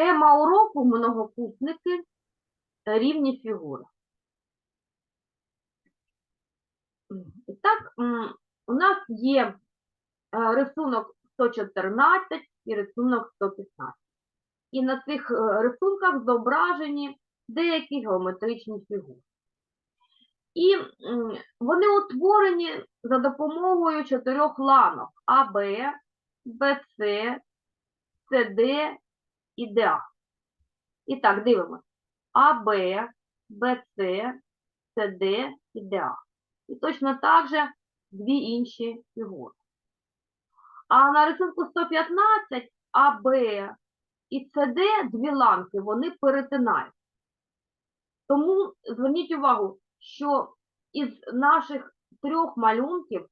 Тема уроку многокутники рівні фігури. І так, у нас є е, рисунок 114 і рисунок 115. І на цих е, рисунках зображені деякі геометричні фігури. І вони утворені за допомогою чотирьох ланок АБ, БЦ, СД і ДА. І так, дивимося. АБ, БЦ, СД і ДА. І точно так же дві інші фігури. А на рисунку 115 АБ і СД, дві ланки, вони перетинають. Тому зверніть увагу, що із наших трьох малюнків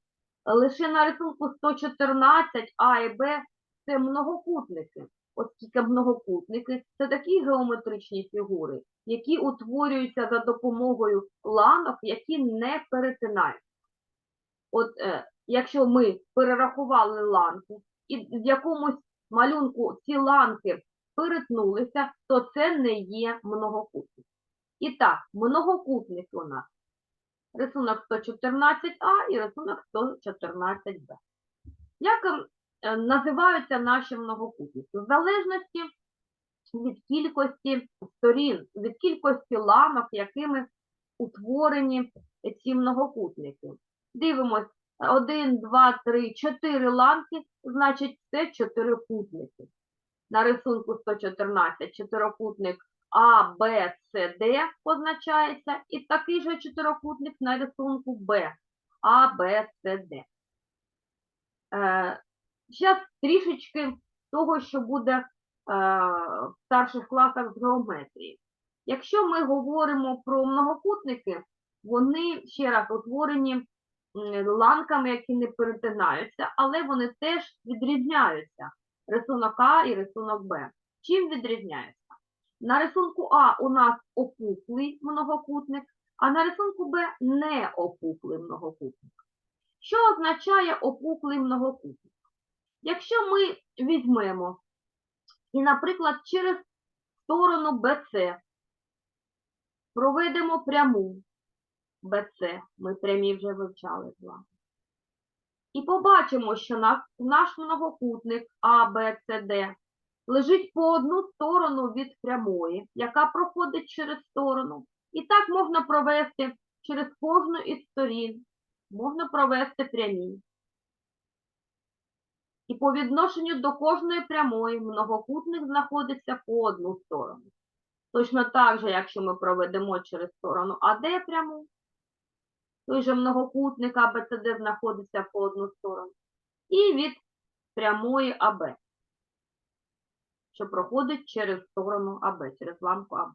лише на рисунку 114 А і Б це многокутники, оскільки многокутники це такі геометричні фігури, які утворюються за допомогою ланок, які не перетинають. От е, якщо ми перерахували ланки, і в якомусь малюнку ці ланки перетнулися, то це не є многокутник. І так, многокутники у нас рисунок 114А і рисунок 114Б. Як називаються наші многокутники? В залежності від кількості сторін, від кількості ламок, якими утворені ці многокутники. Дивимось, 1, 2, 3, 4 ланки, значить це чотирикутники. На рисунку 114 чотирикутник А, Б, С, Д позначається, і такий же чотирикутник на рисунку Б, А, Б, С, Д. Зараз трішечки того, що буде е, в старших класах з геометрії. Якщо ми говоримо про многокутники, вони ще раз утворені ланками, які не перетинаються, але вони теж відрізняються. Рисунок А і рисунок Б. Чим відрізняються? На рисунку А у нас опуклий многокутник, а на рисунку Б не опуклий многокутник. Що означає опуклий многокутник? Якщо ми візьмемо і, наприклад, через сторону BC проведемо пряму BC, ми прямі вже вивчали з вами. І побачимо, що наш, наш многокутник Д лежить по одну сторону від прямої, яка проходить через сторону. І так можна провести через кожну із сторін, можна провести прямі. І по відношенню до кожної прямої многокутник знаходиться по одну сторону. Точно так же, якщо ми проведемо через сторону АД пряму, той же многокутник АБЦД знаходиться по одну сторону. І від прямої АБ, що проходить через сторону АБ, через ламку АБ.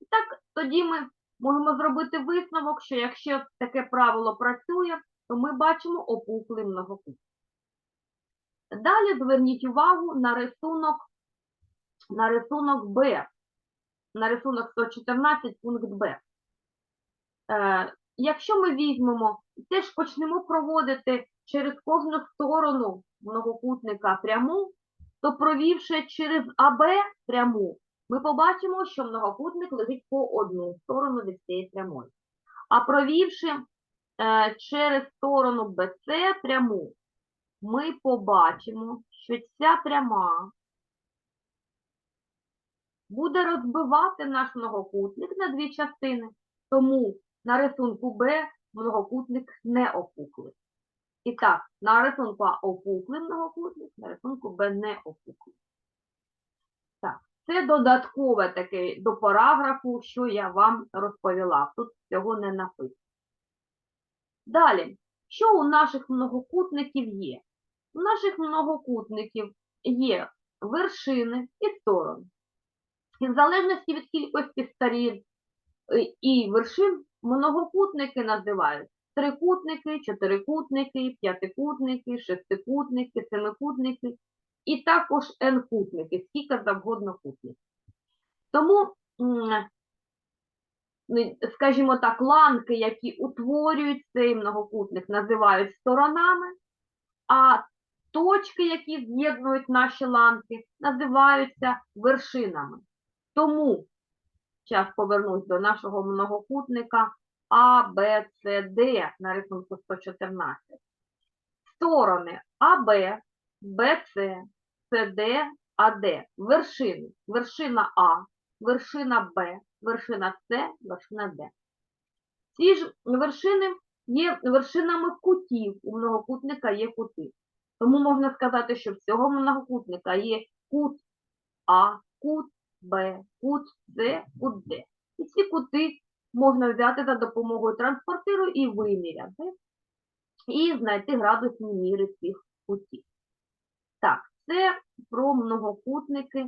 І так, тоді ми можемо зробити висновок, що якщо таке правило працює, то ми бачимо опуклий многокутник. Далі зверніть увагу на рисунок, на рисунок Б, на рисунок 114 пункт Б. Е, якщо ми візьмемо теж почнемо проводити через кожну сторону многокутника пряму, то провівши через АБ пряму, ми побачимо, що многокутник лежить по одну сторону від цієї прямої. А провівши е, через сторону БЦ пряму, ми побачимо, що ця пряма буде розбивати наш многокутник на дві частини, тому на рисунку Б многокутник не опуклий. І так, на рисунку А опуклий многокутник, на рисунку Б не опуклий. Так, це додаткове таке до параграфу, що я вам розповіла. Тут цього не написано. Далі, що у наших многокутників є? У наших многокутників є вершини і сторони. І в залежності від кількості сторін е, і вершин многокутники називають трикутники, чотирикутники, п'ятикутники, шестикутники, семикутники і також n-кутники, скільки завгодно кутників. Тому, скажімо так, ланки, які утворюють цей многокутник, називають сторонами, а точки, які з'єднують наші ланки, називаються вершинами. Тому, зараз повернусь до нашого многокутника А, Б, С, Д на рисунку 114. Сторони АБ, БЦ, СД, АД. Вершини. Вершина А, вершина Б, вершина С, вершина Д. Ці ж вершини є вершинами кутів. У многокутника є кути. Тому можна сказати, що в цього многокутника є кут А, кут Б, кут С, кут Д. І ці кути можна взяти за допомогою транспортиру і виміряти, і знайти градусні міри цих кутів. Так, це про многокутники.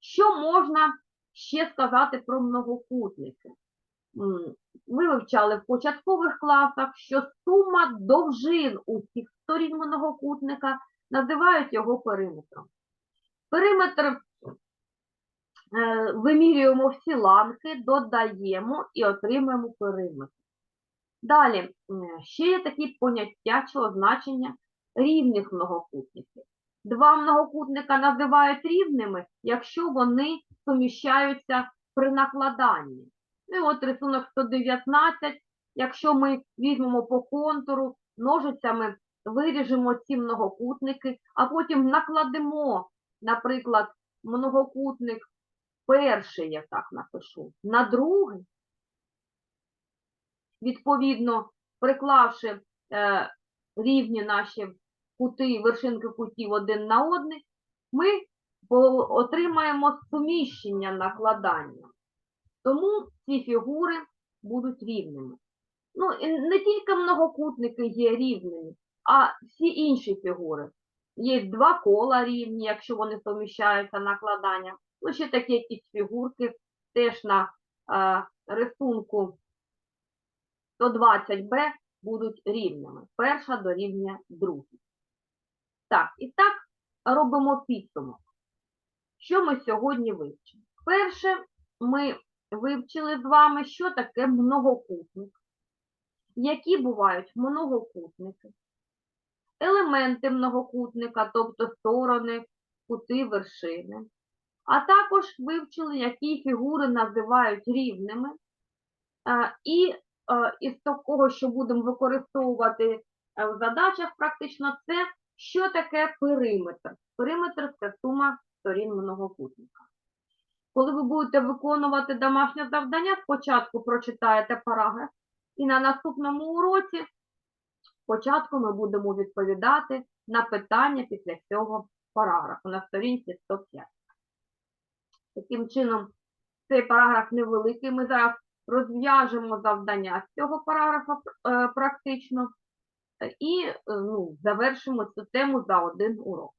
Що можна ще сказати про многокутники? М, Ви вивчали в початкових класах, що сума довжин усіх сторін многокутника називають його периметром. Периметр е, вимірюємо всі ланки, додаємо і отримуємо периметр. Далі, ще є такі поняття чи означення рівних многокутників. Два многокутника називають рівними, якщо вони суміщаються при накладанні. Ну, і от рисунок 119, якщо ми візьмемо по контуру, ножицями виріжемо ці многокутники, а потім накладемо, наприклад, многокутник перший, я так напишу, на другий, відповідно, приклавши е, рівні наші кути, вершинки кутів один на один, ми отримаємо суміщення накладання. Тому ці фігури будуть рівними. Ну, і не тільки многокутники є рівними, а всі інші фігури. Є два кола рівні, якщо вони суміщаються накладанням. Ну, ще такі якісь фігурки теж на е, рисунку 120Б будуть рівними. Перша дорівнює другій. Так, і так робимо підсумок. Що ми сьогодні вивчили? Перше, ми вивчили з вами, що таке многокутник, які бувають многокутники, елементи многокутника, тобто сторони, кути, вершини. А також вивчили, які фігури називають рівними. Е, І е, із такого, що будемо використовувати е, в задачах практично, це що таке периметр. Периметр це сума сторін многокутника. Коли ви будете виконувати домашнє завдання, спочатку прочитаєте параграф, і на наступному уроці спочатку ми будемо відповідати на питання після цього параграфу на сторінці 105. Таким чином, цей параграф невеликий. Ми зараз розв'яжемо завдання з цього параграфа е, практично і е, ну, завершимо цю тему за один урок.